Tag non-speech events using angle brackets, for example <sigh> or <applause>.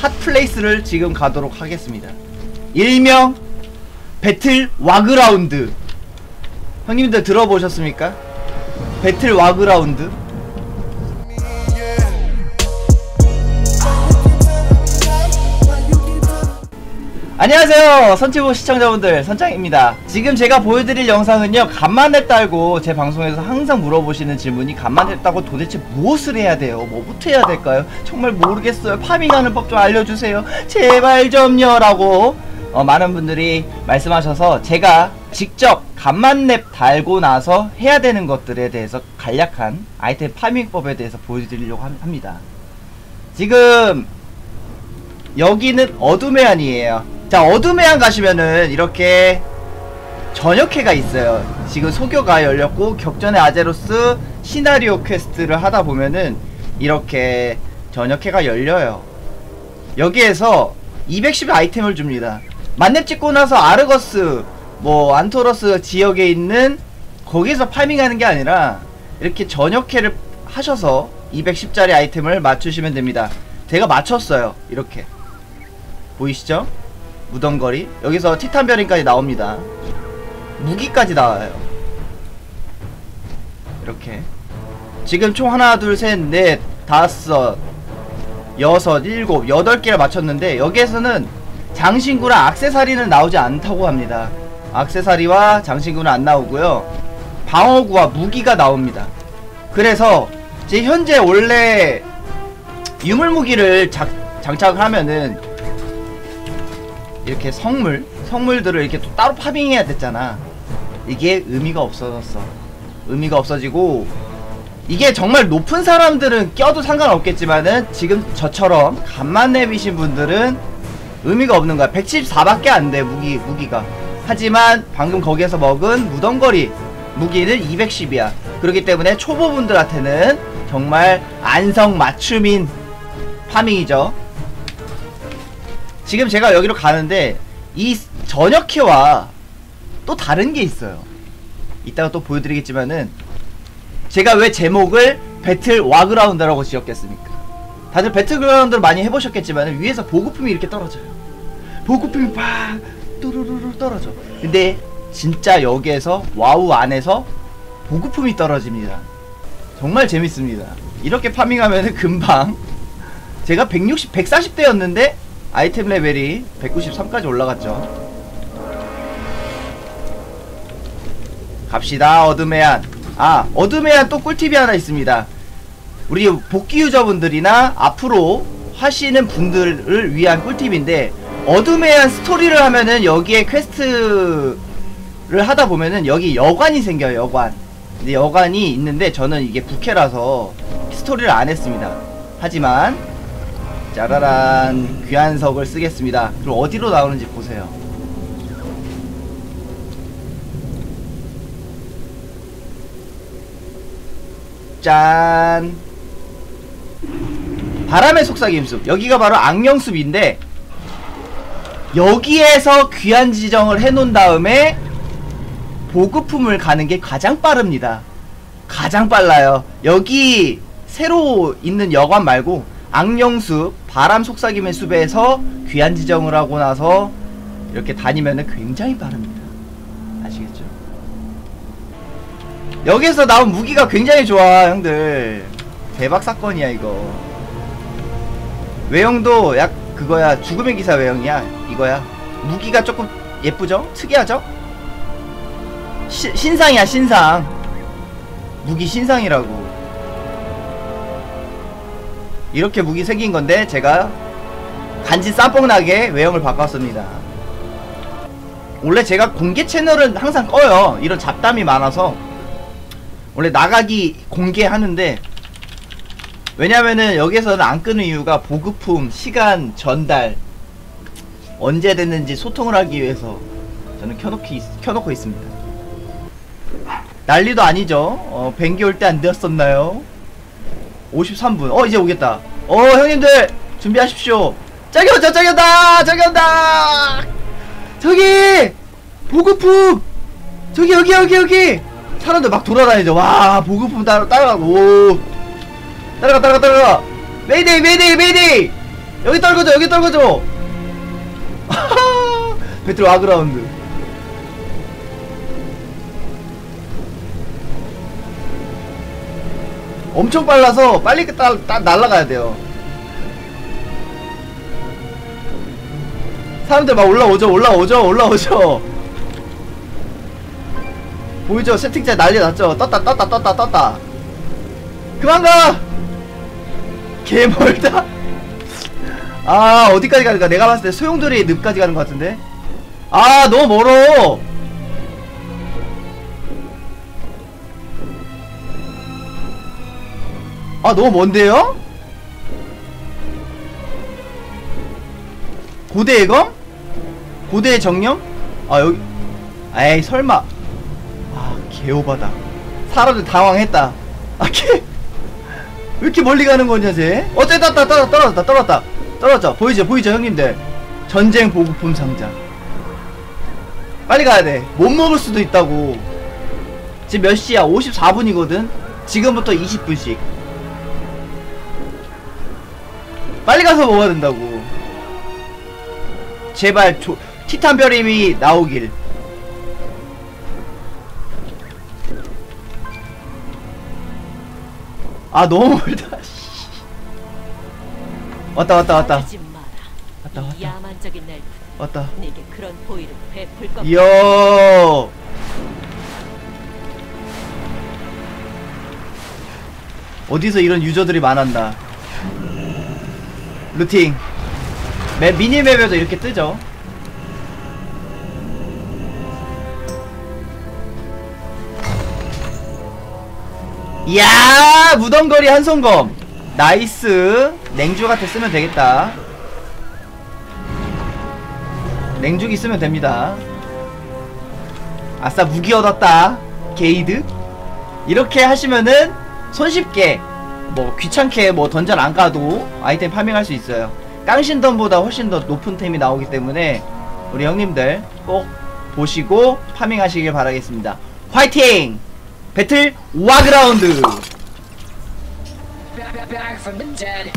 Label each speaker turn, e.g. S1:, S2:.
S1: 핫플레이스를 지금 가도록 하겠습니다. 일명 배틀 와그라운드. 형님들 들어보셨습니까? 배틀 와그라운드 안녕하세요 선치보 시청자분들. 선장입니다. 지금 제가 보여드릴 영상은요 간만에 딸고 제 방송에서 항상 물어보시는 질문이 간만에 따고 도대체 무엇을 해야 돼요? 뭐부터 해야 될까요? 정말 모르겠어요. 파밍하는 법 좀 알려주세요. 제발 좀요 라고. 어, 많은 분들이 말씀하셔서 제가 직접 간만랩 달고 나서 해야 되는 것들에 대해서 간략한 아이템 파밍법에 대해서 보여드리려고 합니다. 지금 여기는 어둠의 안이에요 자 어둠의 안 가시면은 이렇게 저녁회가 있어요. 지금 소교가 열렸고 격전의 아제로스 시나리오 퀘스트를 하다 보면은 이렇게 저녁회가 열려요. 여기에서 210의 아이템을 줍니다. 만렙 찍고 나서 아르거스 뭐 안토러스 지역에 있는 거기서 파밍하는 게 아니라 이렇게 저녁회를 하셔서 210짜리 아이템을 맞추시면 됩니다. 제가 맞췄어요 이렇게. 보이시죠? 무덤거리? 여기서 티탄별인까지 나옵니다. 무기까지 나와요. 이렇게. 지금 총 하나 둘셋넷 다섯 여섯 일곱 여덟 개를 맞췄는데 여기에서는 장신구랑 악세사리는 나오지 않다고 합니다. 악세사리와 장신구는 안 나오고요. 방어구와 무기가 나옵니다. 그래서 제 현재 원래 유물무기를 작, 장착을 하면은 이렇게 성물 성물들을 이렇게 또 따로 파밍해야 됐잖아. 이게 의미가 없어졌어. 의미가 없어지고 이게 정말 높은 사람들은 껴도 상관없겠지만은 지금 저처럼 간만 내비신 분들은 의미가 없는 거야. 174밖에 안 돼 무기 무기가. 하지만 방금 거기에서 먹은 무덤거리 무기는 210이야. 그렇기 때문에 초보분들한테는 정말 안성 맞춤인 파밍이죠 지금 제가 여기로 가는데 이 저녁회와 또 다른 게 있어요. 이따가 또 보여드리겠지만은 제가 왜 제목을 배틀 와그라운드라고 지었겠습니까? 다들 배틀그라운드를 많이 해보셨겠지만 위에서 보급품이 이렇게 떨어져요. 보급품이 팍 뚜루루루 떨어져. 근데 진짜 여기에서 와우 안에서 보급품이 떨어집니다. 정말 재밌습니다. 이렇게 파밍하면 금방 제가 160, 140대였는데 아이템 레벨이 193까지 올라갔죠. 갑시다 어둠의 한 아 어둠의 한 또 꿀팁이 하나 있습니다. 우리 복귀 유저분들이나 앞으로 하시는 분들을 위한 꿀팁인데 어둠의 한 스토리를 하면은 여기에 퀘스트를 하다 보면은 여기 여관이 생겨요 여관. 근데 여관이 있는데 저는 이게 부캐라서 스토리를 안 했습니다. 하지만 짜라란 귀한석을 쓰겠습니다. 그럼 어디로 나오는지 보세요. 짠. 바람의 속삭임숲. 여기가 바로 악령숲인데 여기에서 귀한 지정을 해놓은 다음에 보급품을 가는 게 가장 빠릅니다. 가장 빨라요. 여기 새로 있는 여관 말고 악령숲 바람 속삭임의 숲에서 귀한 지정을 하고 나서 이렇게 다니면은 굉장히 빠릅니다. 아시겠죠? 여기서 나온 무기가 굉장히 좋아 형들. 대박 사건이야 이거. 외형도 약 그거야. 죽음의 기사 외형이야 이거야. 무기가 조금 예쁘죠? 특이하죠? 시, 신상이야 신상. 무기 신상이라고 이렇게 무기 생긴 건데 제가 간지 쌈뽕나게 외형을 바꿨습니다. 원래 제가 공개 채널은 항상 꺼요. 이런 잡담이 많아서. 원래 나가기 공개하는데 왜냐면은 여기서는 안 끄는 이유가 보급품, 시간, 전달 언제 됐는지 소통을 하기 위해서 저는 켜놓기, 켜놓고 있습니다. 난리도 아니죠. 어, 뱅기 올 때 안 되었었나요? 53분. 어 이제 오겠다. 어 형님들 준비하십시오. 저기 온다 저기 온다 저기 온다. 저기 보급품. 저기 여기 여기 여기. 사람들 막 돌아다니죠. 와 보급품 따라 따라가고. 따라가 따라가 따라가. 메이데이 메이데이 메이데이. 여기 떨궈줘 여기 떨궈줘. <laughs> 배틀 와그라운드 엄청 빨라서 빨리 따, 따, 날아가야 돼요. 사람들 막 올라오죠 올라오죠 올라오죠. 보이죠? 세팅자 난리 났죠? 떴다 떴다 떴다 떴다. 그만 가! 개 멀다. 아 어디까지 가는가 내가 봤을 때 소용돌이 늪까지 가는 것 같은데? 아 너무 멀어 아 너무 먼데요? 고대의 검? 고대의 정령? 아 여기 에이 설마. 아 개오바다. 사람들 당황했다. 아개왜 이렇게 멀리 가는 거냐 쟤? 어따따 떨어졌다 떨어졌다. 떨어졌죠 보이죠 보이죠 형님들? 전쟁 보급품 상자. 빨리 가야 돼못 먹을 수도 있다고. 지금 몇 시야? 54분이거든? 지금부터 20분씩 빨리 가서 먹어야 된다고 제발 조, 티탄 별임이 나오길 아 너무 멀다 <laughs> 씨. 왔다 왔다 왔다. 왔다,
S2: 이
S1: 왔다. 왔다. 이야 어디서 이런 유저들이 많았나 루팅. 맵 미니맵에도 이렇게 뜨죠. 이야 무덤거리 한손검. 나이스. 냉주 같아 쓰면 되겠다. 냉죽이 쓰면 됩니다. 아싸 무기 얻었다. 게이드? 이렇게 하시면은 손쉽게 뭐 귀찮게 뭐 던전 안 가도 아이템 파밍할 수 있어요 깡신던보다 훨씬 더 높은 템이 나오기 때문에 우리 형님들 꼭 보시고 파밍하시길 바라겠습니다 화이팅! 배틀 와그라운드
S3: back, from the dead.